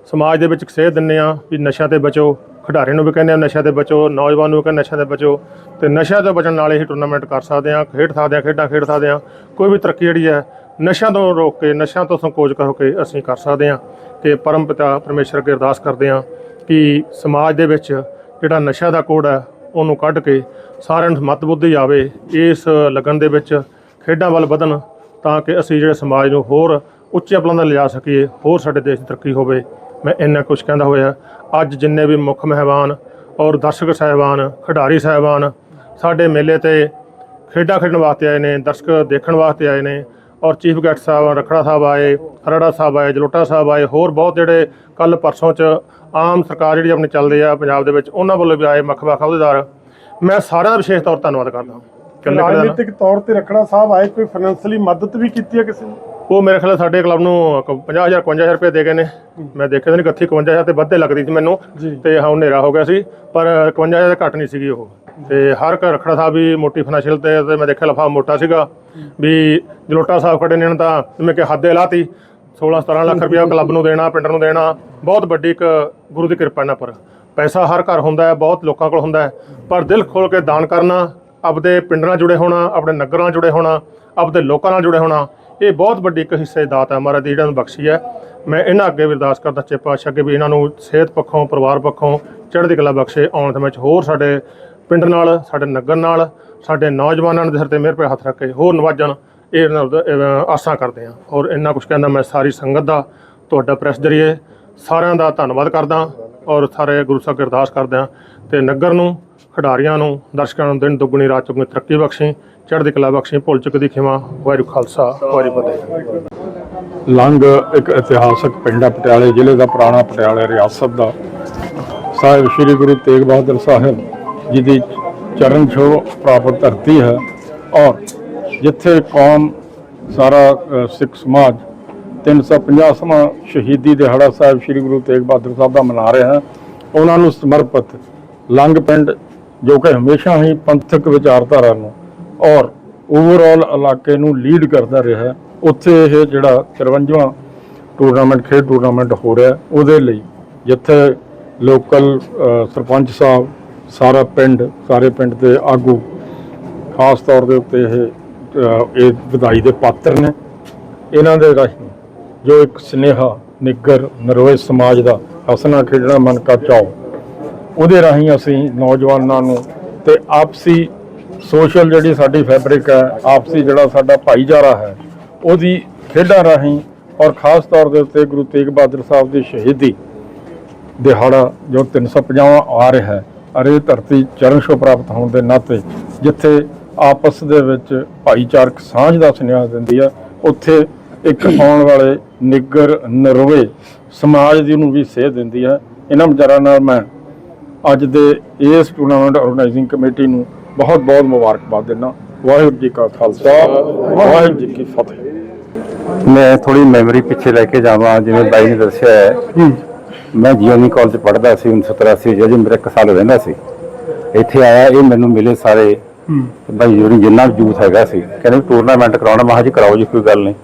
S7: ਸਮਾਜ ਦੇ ਵਿੱਚ ਇੱਕ ਸੇਧ ਦਿੰਦੇ ਆ ਵੀ ਨਸ਼ਿਆਂ ਤੇ ਬਚੋ, ਖਿਡਾਰੀਆਂ ਨੂੰ ਵੀ ਕਹਿੰਦੇ ਆ ਨਸ਼ਿਆਂ ਤੇ ਬਚੋ, ਨੌਜਵਾਨ ਨੂੰ ਵੀ ਕਹਿੰਦੇ ਨਸ਼ਿਆਂ ਤੇ ਬਚੋ ਤੇ ਨਸ਼ਿਆਂ ਤੋਂ ਬਚਣ ਨਾਲ ਹੀ ਟੂਰਨਾਮੈਂਟ ਕਰ ਸਕਦੇ ਆ ਖੇਡ ਸਕਦੇ ਆ ਖੇਡਾਂ ਖੇਡ ਸਕਦੇ ਆ ਕੋਈ ਵੀ ਤਰੱਕੀ ਜਿਹੜੀ ਹੈ ਨਸ਼ਿਆਂ ਤੋਂ ਰੋਕ ਕੇ, ਨਸ਼ਿਆਂ ਤੋਂ ਸੰਕੋਚ ਕਰਕੇ ਅਸੀਂ ਕਰ ਸਕਦੇ ਆ ਤੇ ਪਰਮ ਪਿਤਾ ਪਰਮੇਸ਼ਰ ਅੱਗੇ ਅਰਦਾਸ ਕਰਦੇ ਆ ਕਿ ਸਮਾਜ ਦੇ ਵਿੱਚ ਜਿਹੜਾ ਨਸ਼ਾ ਦਾ ਕੋੜ ਹੈ ਉਹਨੂੰ ਕੱਢ ਕੇ ਸਾਰਿਆਂ ਨੂੰ ਮਤ ਬੁੱਧੀ ਆਵੇ ਇਸ ਲਗਨ ਦੇ ਵਿੱਚ ਖੇਡਾਂ ਵੱਲ ਵਧਣ ਤਾਂ ਕਿ ਅਸੀਂ ਜਿਹੜੇ ਸਮਾਜ ਨੂੰ ਹੋਰ ਉੱਚੇ ਬੁਲੰਦਾਂ ਲਿਜਾ ਸਕੀਏ, ਹੋਰ ਸਾਡੇ ਦੇਸ਼ ਦੀ ਤਰੱਕੀ ਹੋਵੇ। ਮੈਂ ਇੰਨਾ ਕੁਝ ਕਹਿੰਦਾ ਹੋਇਆ। ਅੱਜ ਜਿੰਨੇ ਵੀ ਮੁੱਖ ਮਹਿਮਾਨ ਔਰ ਦਰਸ਼ਕ ਸਾਹਿਬਾਨ, ਖਿਡਾਰੀ ਸਾਹਿਬਾਨ ਸਾਡੇ ਮੇਲੇ ਤੇ ਖੇਡਾਂ ਖੇਡਣ ਵਾਸਤੇ ਆਏ ਨੇ, ਦਰਸ਼ਕ ਦੇਖਣ ਵਾਸਤੇ ਆਏ ਨੇ ਔਰ ਚੀਫ ਗੈਸਟ ਸਾਹਿਬ ਰਖੜਾ ਸਾਹਿਬ ਆਏ ਖਰੜਾ ਸਾਹਿਬ ਆਏ ਜਲੋਟਾ ਸਾਹਿਬ ਆਏ ਹੋਰ ਬਹੁਤ ਜਿਹੜੇ ਕੱਲ ਪਰਸੋਂ ਚ ਆਮ ਸਰਕਾਰ ਜਿਹੜੀ ਆਪਣੀ ਚੱਲਦੀ ਆ ਪੰਜਾਬ ਦੇ ਵਿੱਚ ਉਹਨਾਂ ਵੱਲੋਂ ਵੀ ਆਏ ਵੱਖ ਅਹੁਦੇਦਾਰ। ਮੈਂ ਸਾਰਿਆਂ ਦਾ ਵਿਸ਼ੇਸ਼ ਤੌਰ ਧੰਨਵਾਦ ਕਰਦਾ।
S2: ਰਾਜਨੀਤਿਕ ਤੌਰ ਤੇ ਰਖੜਾ ਸਾਹਿਬ ਆਏ ਕੋਈ ਫਾਈਨੈਂਸ਼ਲੀ ਮਦਦ ਵੀ ਕੀਤੀ ਹੈ ਕਿਸੇ ਨੇ?
S7: ਉਹ ਮੇਰੇ ਖਿਆਲ ਸਾਡੇ ਕਲੱਬ ਨੂੰ 50000 51000 ਰੁਪਏ ਦੇ ਗਏ ਨੇ। ਮੈਂ ਦੇਖਿਆ ਨਹੀਂ ਗੱਥੀ 51000 ਤੇ ਵੱਧੇ ਲੱਗਦੀ ਸੀ ਮੈਨੂੰ। ਤੇ ਹਾਂ ਹਨੇਰਾ ਹੋ ਗਿਆ ਸੀ ਪਰ 51000 ਘੱਟ ਨਹੀਂ ਸੀਗੀ ਉਹ। ਤੇ ਹਰ ਇੱਕ ਰਖੜਾ ਸਾਹਿਬ ਵੀ ਮੋਟੀ ਫਾਈਨੈਂਸ਼ੀਅਲ ਤੇ ਤੇ ਮੈਂ ਦੇਖਿਆ ਲਫਾ ਮੋਟਾ ਸੀਗਾ। ਵੀ ਜਲੋਟਾ ਸਾਹਿਬ ਖੜੇ ਨੇ ਇਹਨਾਂ ਤਾਂ ਜਿਵੇਂ ਕਿ ਹੱਦੇ ਲਾਤੀ। 16 17 ਲੱਖ ਰੁਪਇਆ ਕਲੱਬ ਨੂੰ ਦੇਣਾ, ਪਿੰਡ ਨੂੰ ਦੇਣਾ, ਬਹੁਤ ਵੱਡੀ ਇੱਕ ਗੁਰੂ ਦੀ ਕਿਰਪਾ ਇਹਨਾਂ ਪਰ। ਪੈਸਾ ਹਰ ਘਰ ਹੁੰਦਾ ਹੈ, ਬਹੁਤ ਲੋਕਾਂ ਕੋਲ ਹੁੰਦਾ ਹੈ। ਪਰ ਦਿਲ ਖੋਲ ਕੇ ਦਾਨ ਕਰਨਾ, ਆਪਦੇ ਪਿੰਡ ਨਾਲ ਜੁੜੇ ਹੋਣਾ, ਆਪਣੇ ਨਗਰ ਨਾਲ ਜੁੜੇ ਹੋਣਾ, ਆਪਦੇ ਲੋਕਾਂ ਨਾਲ ਜੁੜੇ ਹੋਣਾ, ਇਹ ਬਹੁਤ ਵੱਡੀ ਇੱਕ ਹਿੱਸੇ ਦਾਤ ਹੈ ਮਹਾਰਾਜ ਦੀ ਜਿਹੜਾ ਨੂੰ ਬਖਸ਼ੀ ਹੈ। ਮੈਂ ਇਹਨਾਂ ਅੱਗੇ ਵੀ ਅਰਦਾਸ ਕਰਦਾ ਸੱਚੇ ਪਾਤਸ਼ਾਹ ਅੱਗੇ ਵੀ ਇਹਨਾਂ ਨੂੰ ਸਿਹਤ ਪੱਖੋਂ, ਪਰਿਵਾਰ ਪੱਖੋਂ ਚੜ੍ਹਦੀ ਕਲਾ ਬਖਸ਼ੇ, ਆਉਣ ਸਮੇਂ 'ਚ ਹੋਰ ਸਾਡੇ ਪਿੰਡ ਨਾਲ ਸਾਡੇ ਨਗਰ ਨਾਲ ਸਾਡੇ ਨੌਜਵਾਨਾਂ ਦੇ ਸਿਰ ਤੇ ਮਿਹਰ ਪੇ ਹੱਥ ਰੱਖ ਕੇ ਹੋਰ ਨਵਾਜਣ ਇਹ ਇਹਨਾਂ ਦਾ, ਆਸਾਂ ਕਰਦੇ ਹਾਂ। ਔਰ ਇੰਨਾ ਕੁਝ ਕਹਿੰਦਾ ਮੈਂ ਸਾਰੀ ਸੰਗਤ ਦਾ ਤੁਹਾਡਾ ਪ੍ਰੈਸ ਜਰੀਏ ਸਾਰਿਆਂ ਦਾ ਧੰਨਵਾਦ ਕਰਦਾ ਔਰ ਸਾਰੇ ਗੁਰੂ ਸਾਹਿਬ ਅਰਦਾਸ ਕਰਦੇ ਹਾਂ ਤੇ ਨਗਰ ਨੂੰ ਖਿਡਾਰੀਆਂ ਨੂੰ ਦਰਸ਼ਕਾਂ ਨੂੰ ਦਿਨ ਦੁੱਗਣੀ ਰਾਤ ਚੁਗਣੀ ਤਰੱਕੀ ਬਖਸ਼ੀ ਚੜ੍ਹਦੀ ਕਲਾ ਬਖਸ਼ੀ ਭੁੱਲ ਚੁੱਕ ਦੀ ਖਿਮਾ ਵਾਹਿਗੁਰੂ ਖਾਲਸਾ ਵਾਹਿਗੁਰੂ ਫਤਿਹ।
S4: ਲੰਗ ਇੱਕ ਇਤਿਹਾਸਕ ਪਿੰਡ ਹੈ ਪਟਿਆਲੇ ਜ਼ਿਲ੍ਹੇ ਦਾ ਪੁਰਾਣਾ ਪਟਿਆਲੇ ਰਿਆਸਤ ਦਾ। ਸਾਹਿਬ ਸ੍ਰੀ ਗੁਰੂ ਤੇਗ ਬਹਾਦਰ ਸਾਹਿਬ ਜਿਹਦੀ ਚਰਨ ਛੋ ਪ੍ਰਾਪਤ ਧਰਤੀ ਹੈ ਔਰ ਜਿੱਥੇ ਕੌਮ ਸਾਰਾ ਸਿੱਖ ਸਮਾਜ 350ਵਾਂ ਸ਼ਹੀਦੀ ਦਿਹਾੜਾ ਸਾਹਿਬ ਸ੍ਰੀ ਗੁਰੂ ਤੇਗ ਬਹਾਦਰ ਸਾਹਿਬ ਦਾ ਮਨਾ ਰਿਹਾ ਹੈ, ਉਹਨਾਂ ਨੂੰ ਸਮਰਪਿਤ ਲੰਗ ਪਿੰਡ ਜੋ ਕਿ ਹਮੇਸ਼ਾ ਹੀ ਪੰਥਕ ਵਿਚਾਰਧਾਰਾ ਨੂੰ ਔਰ ਓਵਰਆਲ ਇਲਾਕੇ ਨੂੰ ਲੀਡ ਕਰਦਾ ਰਿਹਾ ਉੱਥੇ ਇਹ ਜਿਹੜਾ 53ਵਾਂ ਟੂਰਨਾਮੈਂਟ ਖੇਡ ਟੂਰਨਾਮੈਂਟ ਹੋ ਰਿਹਾ ਉਹਦੇ ਲਈ ਜਿੱਥੇ ਲੋਕਲ ਸਰਪੰਚ ਸਾਹਿਬ ਸਾਰਾ ਪਿੰਡ, ਸਾਰੇ ਪਿੰਡ ਦੇ ਆਗੂ ਖਾਸ ਤੌਰ ਦੇ ਉੱਤੇ ਇਹ ਇਹ ਵਧਾਈ ਦੇ ਪਾਤਰ ਨੇ। ਇਹਨਾਂ ਦੇ ਰਾਹੀਂ ਜੋ ਇੱਕ ਸਨੇਹਾ, ਨਿੱਗਰ, ਨਰੋਏ ਸਮਾਜ ਦਾ ਹਸਣਾ ਖੇਡਣਾ ਮਨ ਕਾ ਚਾਓ, ਉਹਦੇ ਰਾਹੀਂ ਅਸੀਂ ਨੌਜਵਾਨਾਂ ਨੂੰ ਤੇ ਆਪਸੀ ਸੋਸ਼ਲ ਜਿਹੜੀ ਸਾਡੀ ਫੈਬਰਿਕ ਹੈ, ਆਪਸੀ ਜਿਹੜਾ ਸਾਡਾ ਭਾਈਚਾਰਾ ਹੈ, ਉਹਦੀ ਖੇਡਾਂ ਰਾਹੀਂ ਔਰ ਖਾਸ ਤੌਰ ਦੇ ਉੱਤੇ ਗੁਰੂ ਤੇਗ ਬਹਾਦਰ ਸਾਹਿਬ ਦੀ ਸ਼ਹੀਦੀ ਦਿਹਾੜਾ ਜੋ 350ਵਾਂ ਆ ਰਿਹਾ ਹੈ ਅਰੇ ਧਰਤੀ ਚਰਨ ਛੋਹ ਪ੍ਰਾਪਤ ਹੋਣ ਦੇ ਨਾਤੇ ਜਿੱਥੇ ਆਪਸ ਦੇ ਵਿੱਚ ਭਾਈਚਾਰਕ ਸਾਂਝ ਦਾ ਸੁਨੇਹਾ ਦਿੰਦੀ ਹੈ ਉੱਥੇ ਇੱਕ ਆਉਣ ਵਾਲੇ ਨਿੱਗਰ ਨਰੋਏ ਸਮਾਜ ਦੀ ਨੂੰ ਵੀ ਸੇਧ ਦਿੰਦੀ ਹੈ ਇਹਨਾਂ ਵਿਚਾਰਾਂ ਨਾਲ ਮੈਂ ਅੱਜ ਦੇ ਇਸ ਟੂਰਨਾਮੈਂਟ ਆਰਗੇਨਾਈਜ਼ਿੰਗ ਕਮੇਟੀ ਨੂੰ ਬਹੁਤ ਬਹੁਤ ਮੁਬਾਰਕਬਾਦ ਦਿੰਦਾ। ਵਾਹਿਗੁਰੂ ਜੀ ਕਾ ਖਾਲਸਾ ਵਾਹਿਗੁਰੂ ਜੀ ਕੀ ਫਤਿਹ।
S5: ਮੈਂ ਥੋੜੀ ਮੈਮਰੀ ਪਿੱਛੇ ਲੈ ਕੇ ਜਾਵਾਂ ਜਿਵੇਂ ਬਾਈ ਨੇ ਦੱਸਿਆ ਹੈ। ਮੈਂ ਜੀਓਨੀ ਕਾਲਜ ਪੜ੍ਹਦਾ ਸੀ 1983 ਜਦੋਂ ਮੇਰਾ ਇੱਕ ਸਾਲ ਰਹਿੰਦਾ ਸੀ। ਇੱਥੇ ਆਇਆ ਇਹ ਮੈਨੂੰ ਮਿਲੇ ਸਾਰੇ। ਬਾਈ ਜਿਹੜੀ ਜਿੰਨਾ ਵੀ ਯੂਥ ਹੈਗਾ ਸੀ ਕਹਿੰਦੇ ਟੂਰਨਾਮੈਂਟ ਕਰਾਉਣਾ। ਮਹਾਂ ਜੀ ਕਰਾਓ ਜੀ ਕੋਈ ਗੱਲ ਨਹੀਂ।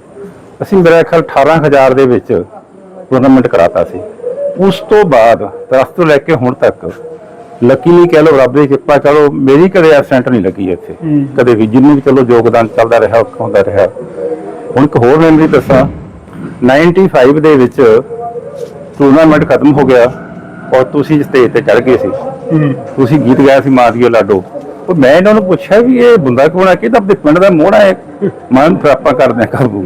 S5: ਅਸੀਂ ਮੇਰਾ ਖਿਆਲ 18000 ਦੇ ਵਿੱਚ ਟੂਰਨਾਮੈਂਟ ਕਰਾਤਾ ਸੀ। ਉਸ ਤੋਂ ਬਾਅਦ ਦਸ ਤੋਂ ਲੈ ਕੇ ਹੁਣ ਤੱਕ ਲੱਕੀਲੀ ਕਹਿ ਲਓ ਰੱਬ ਦੀ ਕਿਰਪਾ ਚਲੋ ਮੇਰੀ ਕਦੇ ਐਬਸੈਂਟ ਨਹੀਂ ਲੱਗੀ ਇੱਥੇ। ਕਦੇ ਵੀ ਜਿੰਨੀ ਵੀ ਚਲੋ ਯੋਗਦਾਨ ਚੱਲਦਾ ਰਿਹਾ ਹੁੰਦਾ ਰਿਹਾ। ਹੁਣ ਇੱਕ ਹੋਰ ਮੈਮਰੀ ਦੱਸਾਂ। 95 ਦੇ ਵਿੱਚ ਟੂਰਨਾਮੈਂਟ ਖਤਮ ਹੋ ਗਿਆ ਔਰ ਤੁਸੀਂ ਸਟੇਜ ਤੇ ਚੜ ਗਏ ਸੀ। ਤੁਸੀਂ ਗੀਤ ਗਾਇਆ ਸੀ ਮਾਦੀਓ ਲਾਡੋ। ਉਹ ਮੈਂ ਇਹਨਾਂ ਨੂੰ ਪੁੱਛਿਆ ਵੀ ਇਹ ਬੰਦਾ ਕੌਣ ਹੈ ਕਿ ਤਾਂ ਆਪਣੇ ਪਿੰਡ ਦਾ ਮੋਹਣਾ ਹੈ? ਮਨ ਫਿਰ ਆਪਾਂ ਕਰਦੇ ਹਾਂ ਕਾਬੂ।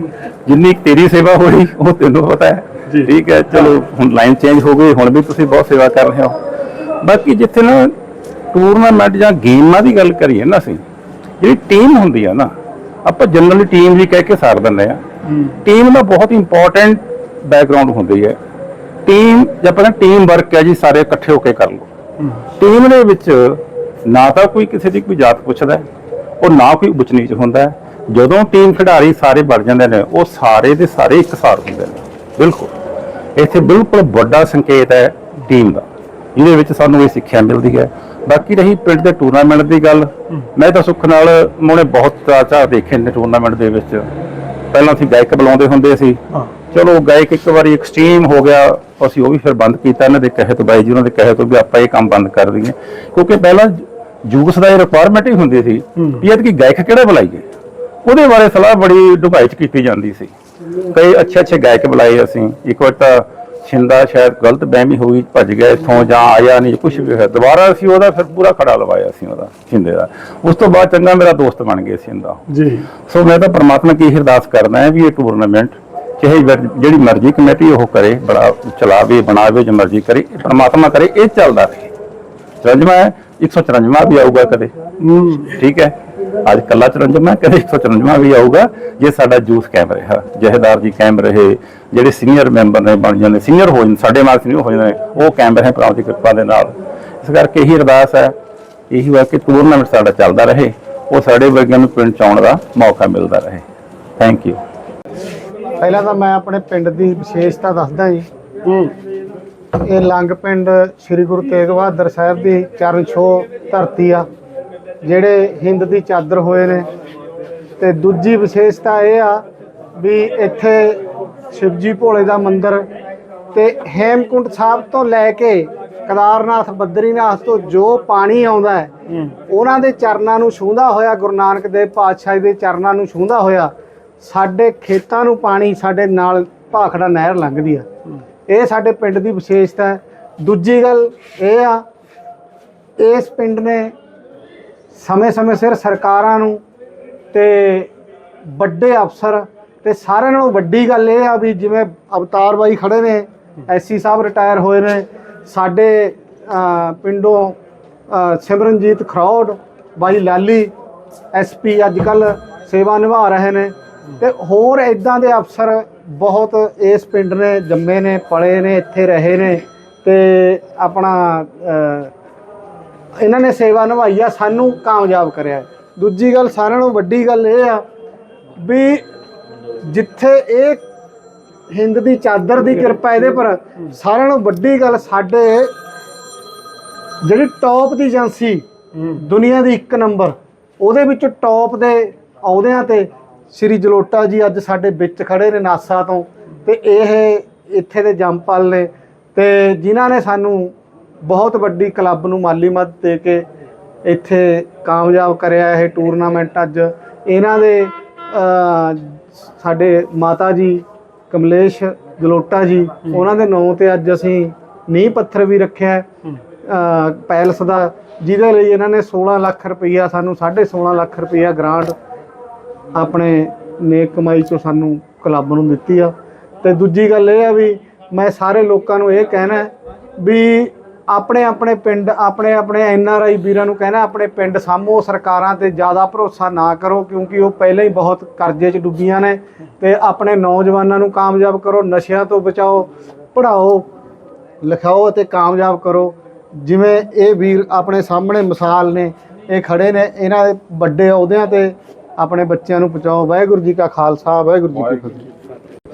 S5: ਜਿੰਨੀ ਤੇਰੀ ਸੇਵਾ ਹੋਈ ਉਹ ਤੈਨੂੰ ਪਤਾ ਹੈ। ਠੀਕ ਹੈ ਚਲੋ ਹੁਣ ਲਾਈਨ ਚੇਂਜ ਹੋ ਗਈ ਹੁਣ ਵੀ ਤੁਸੀਂ ਬਹੁਤ ਸੇਵਾ ਕਰ ਰਹੇ ਹੋ। ਬਾਕੀ ਜਿੱਥੇ ਨਾ ਟੂਰਨਾਮੈਂਟ ਜਾਂ ਗੇਮਾਂ ਦੀ ਗੱਲ ਕਰੀਏ ਨਾ ਅਸੀਂ ਜਿਹੜੀ ਟੀਮ ਹੁੰਦੀ ਆ ਨਾ ਆਪਾਂ ਜਨਰਲੀ ਟੀਮ ਵੀ ਕਹਿ ਕੇ ਸਾਰ ਦਿੰਦੇ ਆ ਟੀਮ ਦਾ ਬਹੁਤ ਇੰਪੋਰਟੈਂਟ ਬੈਕਗ੍ਰਾਉਂਡ ਹੁੰਦੀ ਹੈ। ਟੀਮ ਜੇ ਆਪਾਂ ਟੀਮ ਵਰਕ ਹੈ ਜੀ ਸਾਰੇ ਇਕੱਠੇ ਹੋ ਕੇ ਕਰ ਲਓ। ਟੀਮ ਦੇ ਵਿੱਚ ਨਾ ਤਾਂ ਕੋਈ ਕਿਸੇ ਦੀ ਕੋਈ ਜਾਤ ਪੁੱਛਦਾ ਔਰ ਨਾ ਕੋਈ ਉੱਚ ਨੀਚ ਹੁੰਦਾ। ਜਦੋਂ ਟੀਮ ਖਿਡਾਰੀ ਸਾਰੇ ਬਣ ਜਾਂਦੇ ਨੇ ਉਹ ਸਾਰੇ ਦੇ ਸਾਰੇ ਇੱਕਸਾਰ ਹੁੰਦੇ ਨੇ। ਬਿਲਕੁਲ। ਇੱਥੇ ਬਿਲਕੁਲ ਵੱਡਾ ਸੰਕੇਤ ਹੈ ਟੀਮ ਦਾ ਜਿਹਦੇ ਵਿੱਚ ਸਾਨੂੰ ਇਹ ਸਿੱਖਿਆ ਮਿਲਦੀ ਹੈ। ਬਾਕੀ ਰਹੀ ਪਿੰਡ ਦੇ ਟੂਰਨਾਮੈਂਟ ਦੀ ਗੱਲ ਮੈਂ ਤਾਂ ਸੁੱਖ ਨਾਲ ਮੋਨੇ ਬਹੁਤ ਚਾਚਾ ਦੇਖੇ ਨੇ ਟੂਰਨਾਮੈਂਟ ਦੇ ਵਿੱਚ। ਪਹਿਲਾਂ ਅਸੀਂ ਗਾਇਕ ਬੁਲਾਉਂਦੇ ਹੁੰਦੇ ਸੀ। ਚਲੋ ਗਾਇਕ ਇੱਕ ਵਾਰੀ ਐਕਸਟ੍ਰੀਮ ਹੋ ਗਿਆ ਅਸੀਂ ਉਹ ਵੀ ਫਿਰ ਬੰਦ ਕੀਤਾ ਇਹਨਾਂ ਦੇ ਕਹੇ ਤੋਂ ਬਾਈ ਜੀ ਉਹਨਾਂ ਦੇ ਕਹੇ ਤੋਂ ਵੀ ਆਪਾਂ ਇਹ ਕੰਮ ਬੰਦ ਕਰ ਦਈਏ। ਕਿਉਂਕਿ ਪਹਿਲਾਂ ਜੂਸ ਦਾ ਇਹ ਰਿਕੁਆਇਰਮੈਂਟ ਹੀ ਹੁੰਦੀ ਸੀ ਵੀ ਇਹ ਕਿ ਗਾਇਕ ਕਿਹੜਾ ਬੁਲਾਈਏ। ਉਹਦੇ ਬਾਰੇ ਸਲਾਹ ਬੜੀ ਡੁਬਾਈ ਚ ਕੀਤੀ ਜਾਂਦੀ ਸੀ। ਕਈ ਅੱਛੇ ਅੱਛੇ ਗਾਇਕ ਬੁਲਾਏ ਅਸੀਂ। ਇੱਕ ਵਾਰ ਤਾਂ ਛਿੰਦਾ ਸ਼ਾਇਦ ਗਲਤ ਬਹਿਮੀ ਹੋਈ ਭੱਜ ਗਿਆ ਇੱਥੋਂ ਜਾਂ ਆਇਆ ਨਹੀਂ ਕੁਝ ਵੀ ਹੋਇਆ। ਦੁਬਾਰਾ ਅਸੀਂ ਉਹਦਾ ਫਿਰ ਪੂਰਾ ਖੜਾ ਲਵਾਇਆ ਸੀ ਉਹਦਾ ਛਿੰਦੇ ਦਾ। ਉਸ ਤੋਂ ਬਾਅਦ ਚੰਗਾ ਮੇਰਾ ਦੋਸਤ ਬਣ ਗਿਆ ਇਹਦਾ
S2: ਜੀ।
S5: ਸੋ ਮੈਂ ਤਾਂ ਪ੍ਰਮਾਤਮਾ ਕੀ ਅਰਦਾਸ ਕਰਦਾ ਹਾਂ ਵੀ ਇਹ ਟੂਰਨਾਮੈਂਟ ਚਾਹੇ ਜਿਹੜੀ ਮਰਜ਼ੀ ਕਮੇਟੀ ਉਹ ਕਰੇ ਬੜਾ ਚਲਾਵੇ ਬਣਾਵੇ ਜੋ ਮਰਜ਼ੀ ਕਰੇ ਪ੍ਰਮਾਤਮਾ ਕਰੇ ਇਹ ਚੱਲਦਾ ਰਹੇ। 54 ਹੈ 154 ਵੀ ਆਊਗਾ ਕਦੇ। ਠੀਕ ਹੈ? ਅੱਜ ਕੱਲਾ 54 ਹੈ ਕਦੇ 154 ਵੀ ਆਊਗਾ। ਜੇ ਸਾਡਾ ਜੂਸ ਕਾਇਮ ਰਿਹਾ ਜਹੇਦਾਰ ਜੀ ਕਾਇਮ ਰਹੇ ਜਿਹੜੇ ਸੀਨੀਅਰ ਮੈਂਬਰ ਨੇ ਬਣ ਜਾਂਦੇ ਸੀਨੀਅਰ ਹੋ ਜਾਂਦੇ ਸਾਡੇ ਮਾਰਕ ਸੀਨੀਅਰ ਹੋ ਜਾਂਦੇ ਉਹ ਕਾਇਮ ਰਹੇ ਭਰਾਵਾਂ ਦੀ ਕਿਰਪਾ ਦੇ ਨਾਲ। ਇਸ ਕਰਕੇ ਇਹੀ ਅਰਦਾਸ ਹੈ ਇਹੀ ਹੋਇਆ ਕਿ ਟੂਰਨਾਮੈਂਟ ਸਾਡਾ ਚੱਲਦਾ ਰਹੇ ਉਹ ਸਾਡੇ ਵਰਗਿਆਂ ਨੂੰ ਪਿੰਡ ਚ ਆਉਣ ਦਾ ਮੌਕਾ ਮਿਲਦਾ ਰਹੇ। ਥੈਂਕ ਯੂ
S6: ਪਹਿਲਾਂ ਤਾਂ ਮੈਂ ਆਪਣੇ ਪਿੰਡ ਦੀ ਵਿਸ਼ੇਸ਼ਤਾ ਦੱਸਦਾ ਜੀ। ਇਹ ਲੰਗ ਪਿੰਡ ਸ੍ਰੀ ਗੁਰੂ ਤੇਗ ਬਹਾਦਰ ਸਾਹਿਬ ਦੀ ਚਰਨ ਛੋਹ ਧਰਤੀ ਆ ਜਿਹੜੇ ਹਿੰਦ ਦੀ ਚਾਦਰ ਹੋਏ ਨੇ। ਤੇ ਦੂਜੀ ਵਿਸ਼ੇਸ਼ਤਾ ਇਹ ਆ ਵੀ ਇੱਥੇ ਸ਼ਿਵਜੀ ਭੋਲੇ ਦਾ ਮੰਦਿਰ ਤੇ ਹੇਮਕੁੰਟ ਸਾਹਿਬ ਤੋਂ ਲੈ ਕੇ ਕੇਦਾਰਨਾਥ ਬਦਰੀਨਾਥ ਤੋਂ ਜੋ ਪਾਣੀ ਆਉਂਦਾ ਹੈ। ਉਹਨਾਂ ਦੇ ਚਰਨਾਂ ਨੂੰ ਛੂੰਹਦਾ ਹੋਇਆ ਗੁਰੂ ਨਾਨਕ ਦੇਵ ਪਾਤਸ਼ਾਹ ਦੇ ਚਰਨਾਂ ਨੂੰ ਛੂੰਹਦਾ ਹੋਇਆ ਸਾਡੇ ਖੇਤਾਂ ਨੂੰ ਪਾਣੀ ਸਾਡੇ ਨਾਲ ਭਾਖੜਾ ਨਹਿਰ ਲੰਘਦੀ ਆ। ਇਹ ਸਾਡੇ ਪਿੰਡ ਦੀ ਵਿਸ਼ੇਸ਼ਤਾ ਹੈ। ਦੂਜੀ ਗੱਲ ਇਹ ਆ ਇਸ ਪਿੰਡ ਨੇ ਸਮੇਂ-ਸਮੇਂ ਸਿਰ ਸਰਕਾਰਾਂ ਨੂੰ ਤੇ ਵੱਡੇ ਅਫਸਰ ਤੇ ਸਾਰਿਆਂ ਨਾਲੋਂ ਵੱਡੀ ਗੱਲ ਇਹ ਆ ਵੀ ਜਿਵੇਂ ਅਵਤਾਰ ਬਾਈ ਖੜੇ ਨੇ ਐਸਸੀ ਸਾਹਿਬ ਰਿਟਾਇਰ ਹੋਏ ਨੇ ਸਾਡੇ ਪਿੰਡੋਂ ਸਿਮਰਨਜੀਤ ਖਰੌੜ ਬਾਈ ਲਾਲੀ ਐਸਪੀ ਅੱਜ ਕੱਲ ਸੇਵਾ ਨਿਭਾ ਰਹੇ ਨੇ। ਤੇ ਹੋਰ ਇਦਾਂ ਦੇ ਅਫਸਰ ਬਹੁਤ ਇਸ ਪਿੰਡ ਨੇ ਜੰਮੇ ਨੇ ਪਲੇ ਨੇ ਇੱਥੇ ਰਹੇ ਨੇ ਤੇ ਆਪਣਾ ਇਹਨਾਂ ਨੇ ਸੇਵਾ ਨਿਭਾਈ ਆ ਸਾਨੂੰ ਕਾਮਯਾਬ ਕਰਿਆ। ਦੂਜੀ ਗੱਲ ਸਾਰਿਆਂ ਨਾਲੋਂ ਵੱਡੀ ਗੱਲ ਇਹ ਆ ਵੀ ਜਿੱਥੇ ਇਹ ਹਿੰਦ ਦੀ ਚਾਦਰ ਦੀ ਕਿਰਪਾ ਇਹਦੇ ਪਰ ਸਾਰਿਆਂ ਨਾਲੋਂ ਵੱਡੀ ਗੱਲ ਸਾਡੇ ਜਿਹੜੀ ਟੌਪ ਦੀ ਏਜੰਸੀ ਦੁਨੀਆ ਦੀ ਇੱਕ ਨੰਬਰ ਉਹਦੇ ਵਿੱਚ ਟੌਪ ਦੇ ਅਹੁਦਿਆਂ ਤੇ ਸ੍ਰੀ ਜਲੋਟਾ ਜੀ ਅੱਜ ਸਾਡੇ ਵਿੱਚ ਖੜੇ ਨੇ ਨਾਸਾ ਤੋਂ ਤੇ ਇਹ ਇੱਥੇ ਦੇ ਜੰਪਲ ਨੇ ਤੇ ਜਿਨ੍ਹਾਂ ਨੇ ਸਾਨੂੰ ਬਹੁਤ ਵੱਡੀ ਕਲੱਬ ਨੂੰ ਮਾਲੀ ਮਦਦ ਦੇ ਕੇ ਇੱਥੇ ਕਾਮਯਾਬ ਕਰਿਆ ਇਹ ਟੂਰਨਾਮੈਂਟ ਅੱਜ। ਇਹਨਾਂ ਦੇ ਸਾਡੇ ਮਾਤਾ ਜੀ ਕਮਲੇਸ਼ ਜਲੋਟਾ ਜੀ ਉਹਨਾਂ ਦੇ ਨਾਂ ਤੇ ਅੱਜ ਅਸੀਂ ਨੀਂਹ ਪੱਥਰ ਵੀ ਰੱਖਿਆ ਪੈਲਸ ਦਾ ਜਿਹਦੇ ਲਈ ਇਹਨਾਂ ਨੇ 16 ਲੱਖ ਰੁਪਈਆ ਸਾਨੂੰ 16.5 ਲੱਖ ਰੁਪਈਆ ਗ੍ਰਾਂਟ ਆਪਣੇ ਨੇਕ ਕਮਾਈ ਚੋਂ ਸਾਨੂੰ ਕਲੱਬ ਨੂੰ ਦਿੱਤੀ ਆ। ਤੇ ਦੂਜੀ ਗੱਲ ਇਹ ਆ ਵੀ ਮੈਂ ਸਾਰੇ ਲੋਕਾਂ ਨੂੰ ਇਹ ਕਹਿਣਾ ਵੀ ਆਪਣੇ ਆਪਣੇ ਪਿੰਡ, ਆਪਣੇ ਆਪਣੇ ਐਨ ਆਰ ਆਈ ਵੀਰਾਂ ਨੂੰ ਕਹਿਣਾ, ਆਪਣੇ ਪਿੰਡ ਸਾਹਮੋ ਸਰਕਾਰਾਂ ਤੇ ਜ਼ਿਆਦਾ ਭਰੋਸਾ ਨਾ ਕਰੋ ਕਿਉਂਕਿ ਉਹ ਪਹਿਲਾਂ ਹੀ ਬਹੁਤ ਕਰਜ਼ੇ 'ਚ ਡੁੱਬੀਆਂ ਨੇ ਤੇ ਆਪਣੇ ਨੌਜਵਾਨਾਂ ਨੂੰ ਕਾਮਯਾਬ ਕਰੋ, ਨਸ਼ਿਆਂ ਤੋਂ ਬਚਾਓ, ਪੜ੍ਹਾਓ, ਲਿਖਾਓ ਅਤੇ ਕਾਮਯਾਬ ਕਰੋ। ਜਿਵੇਂ ਇਹ ਵੀਰ ਆਪਣੇ ਸਾਹਮਣੇ ਮਿਸਾਲ ਨੇ, ਇਹ ਖੜੇ ਨੇ, ਇਹਨਾਂ ਦੇ ਵੱਡੇ ਅਹੁਦਿਆਂ ਤੇ ਆਪਣੇ ਬੱਚਿਆਂ ਨੂੰ ਪਹੁੰਚਾਓ। ਵਾਹਿਗੁਰੂ ਜੀ ਕਾ ਖਾਲਸਾ ਵਾਹਿਗੁਰੂ ਜੀ ਕੀ ਫਤਿਹ।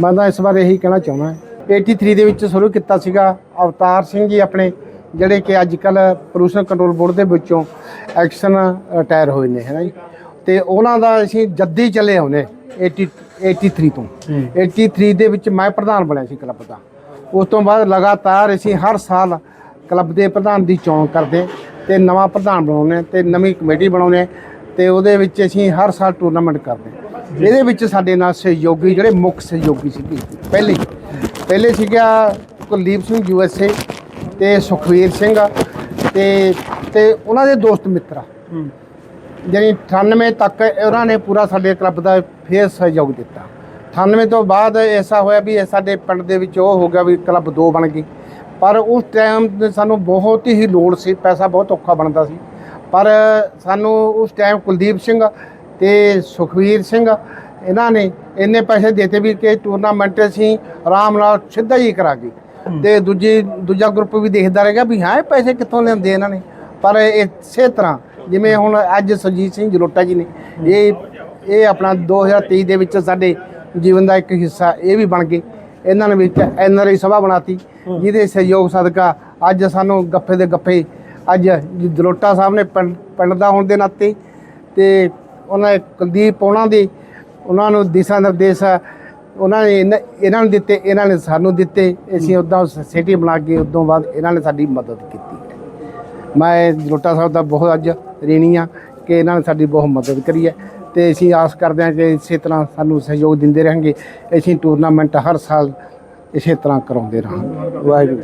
S6: ਮੈਂ ਤਾਂ ਇਸ ਵਾਰ ਇਹੀ ਕਹਿਣਾ ਚਾਹੁੰਦਾ 83 ਦੇ ਵਿੱਚ ਸ਼ੁਰੂ ਕੀਤਾ ਸੀਗਾ ਅਵਤਾਰ ਸਿੰਘ ਜੀ ਆਪਣੇ ਜਿਹੜੇ ਕਿ ਅੱਜ ਕੱਲ ਪ੍ਰਦੂਸ਼ਣ ਕੰਟਰੋਲ ਬੋਰਡ ਦੇ ਵਿੱਚੋਂ ਐਕਸ਼ਨ ਰਿਟਾਇਰ ਹੋਏ ਨੇ ਹੈ ਨਾ ਜੀ? ਤੇ ਉਹਨਾਂ ਦਾ ਅਸੀਂ ਜੱਦੀ ਚੱਲੇ ਆਉਨੇ 80 83 ਤੋਂ। 83 ਦੇ ਵਿੱਚ ਮੈਂ ਪ੍ਰਧਾਨ ਬਣਿਆ ਸੀ ਕਲੱਬ ਦਾ। ਉਸ ਤੋਂ ਬਾਅਦ ਲਗਾਤਾਰ ਅਸੀਂ ਹਰ ਸਾਲ ਕਲੱਬ ਦੇ ਪ੍ਰਧਾਨ ਦੀ ਚੋਣ ਕਰਦੇ ਤੇ ਨਵਾਂ ਪ੍ਰਧਾਨ ਬਣਾਉਂਦੇ ਤੇ ਨਵੀਂ ਕਮੇਟੀ ਬਣਾਉਂਦੇ ਤੇ ਉਹਦੇ ਵਿੱਚ ਅਸੀਂ ਹਰ ਸਾਲ ਟੂਰਨਾਮੈਂਟ ਕਰਦੇ ਇਹਦੇ ਵਿੱਚ ਸਾਡੇ ਨਾਲ ਸਹਿਯੋਗੀ ਜਿਹੜੇ ਮੁੱਖ ਸਹਿਯੋਗੀ ਸੀਗੇ ਪਹਿਲੇ ਪਹਿਲੇ ਸੀਗਾ ਕੁਲਦੀਪ ਸਿੰਘ ਯੂਐਸਏ ਤੇ ਸੁਖਵੀਰ ਸਿੰਘ ਤੇ ਤੇ ਉਹਨਾਂ ਦੇ ਦੋਸਤ ਮਿੱਤਰ ਜਾਨੀ 98 ਤੱਕ ਉਹਨਾਂ ਨੇ ਪੂਰਾ ਸਾਡੇ ਕਲੱਬ ਦਾ ਫੇਰ ਸਹਿਯੋਗ ਦਿੱਤਾ। 98 ਤੋਂ ਬਾਅਦ ਐਸਾ ਹੋਇਆ ਵੀ ਸਾਡੇ ਪਿੰਡ ਦੇ ਵਿੱਚ ਉਹ ਹੋ ਗਿਆ ਵੀ ਕਲੱਬ ਦੋ ਬਣ ਗਈ ਪਰ ਉਸ ਟਾਈਮ ਸਾਨੂੰ ਬਹੁਤ ਹੀ ਲੋੜ ਸੀ ਪੈਸਾ ਬਹੁਤ ਔਖਾ ਬਣਦਾ ਸੀ। ਪਰ ਸਾਨੂੰ ਉਸ ਟਾਈਮ ਕੁਲਦੀਪ ਸਿੰਘ ਤੇ ਸੁਖਵੀਰ ਸਿੰਘ ਇਹਨਾਂ ਨੇ ਇੰਨੇ ਪੈਸੇ ਦਿੱਤੇ ਵੀ ਕਿ ਟੂਰਨਾਮੈਂਟ ਅਸੀਂ ਆਰਾਮ ਨਾਲ ਸਿੱਧਾ ਹੀ ਕਰਾਂਗੇ ਤੇ ਦੂਜੀ ਦੂਜਾ ਗਰੁੱਪ ਵੀ ਦੇਖਦਾ ਰਹੇਗਾ ਵੀ ਹਾਂ ਇਹ ਪੈਸੇ ਕਿੱਥੋਂ ਲੈਂਦੇ ਇਹਨਾਂ ਨੇ। ਪਰ ਇਸੇ ਤਰ੍ਹਾਂ ਜਿਵੇਂ ਹੁਣ ਅੱਜ ਸੁਰਜੀਤ ਸਿੰਘ ਜਲੋਟਾ ਜੀ ਨੇ ਇਹ ਇਹ ਆਪਣਾ 2023 ਦੇ ਵਿੱਚ ਸਾਡੇ ਜੀਵਨ ਦਾ ਇੱਕ ਹਿੱਸਾ ਇਹ ਵੀ ਬਣ ਗਏ। ਇਹਨਾਂ ਨੇ ਵਿੱਚ ਐਨ ਆਰ ਆਈ ਸਭਾ ਬਣਾਤੀ ਜਿਹਦੇ ਸਹਿਯੋਗ ਸਦਕਾ ਅੱਜ ਸਾਨੂੰ ਗੱਫੇ ਦੇ ਗੱਫੇ ਅੱਜ ਜਲੋਟਾ ਸਾਹਿਬ ਨੇ ਪਿੰਡ ਪਿੰਡ ਦਾ ਹੋਣ ਦੇ ਨਾਤੇ ਤੇ ਉਹਨਾਂ ਕੁਲਦੀਪ ਉਹਨਾਂ ਦੇ ਉਹਨਾਂ ਨੂੰ ਦਿਸ਼ਾ ਨਿਰਦੇਸ਼ ਉਹਨਾਂ ਨੇ ਇਹਨਾਂ- ਨੂੰ ਦਿੱਤੇ ਇਹਨਾਂ ਨੇ ਸਾਨੂੰ ਦਿੱਤੇ। ਅਸੀਂ ਉਦਾਂ ਸਿਟੀ ਬਣਾ ਕੇ ਉਦੋਂ ਬਾਅਦ ਇਹਨਾਂ ਨੇ ਸਾਡੀ ਮਦਦ ਕੀਤੀ। ਮੈਂ ਜਲੋਟਾ ਸਾਹਿਬ ਦਾ ਬਹੁਤ ਅੱਜ ঋਣੀ ਆ ਕਿ ਇਹਨਾਂ ਨੇ ਸਾਡੀ ਬਹੁਤ ਮਦਦ ਕਰੀ ਹੈ ਤੇ ਅਸੀਂ ਆਸ ਕਰਦੇ ਹਾਂ ਕਿ ਇਸੇ ਤਰ੍ਹਾਂ ਸਾਨੂੰ ਸਹਿਯੋਗ ਦਿੰਦੇ ਰਹਿਣਗੇ। ਅਸੀਂ ਟੂਰਨਾਮੈਂਟ ਹਰ ਸਾਲ ਇਸੇ ਤਰ੍ਹਾਂ ਕਰਾਉਂਦੇ ਰਹਾਂਗੇ। ਵਾਹਿਗੁਰੂ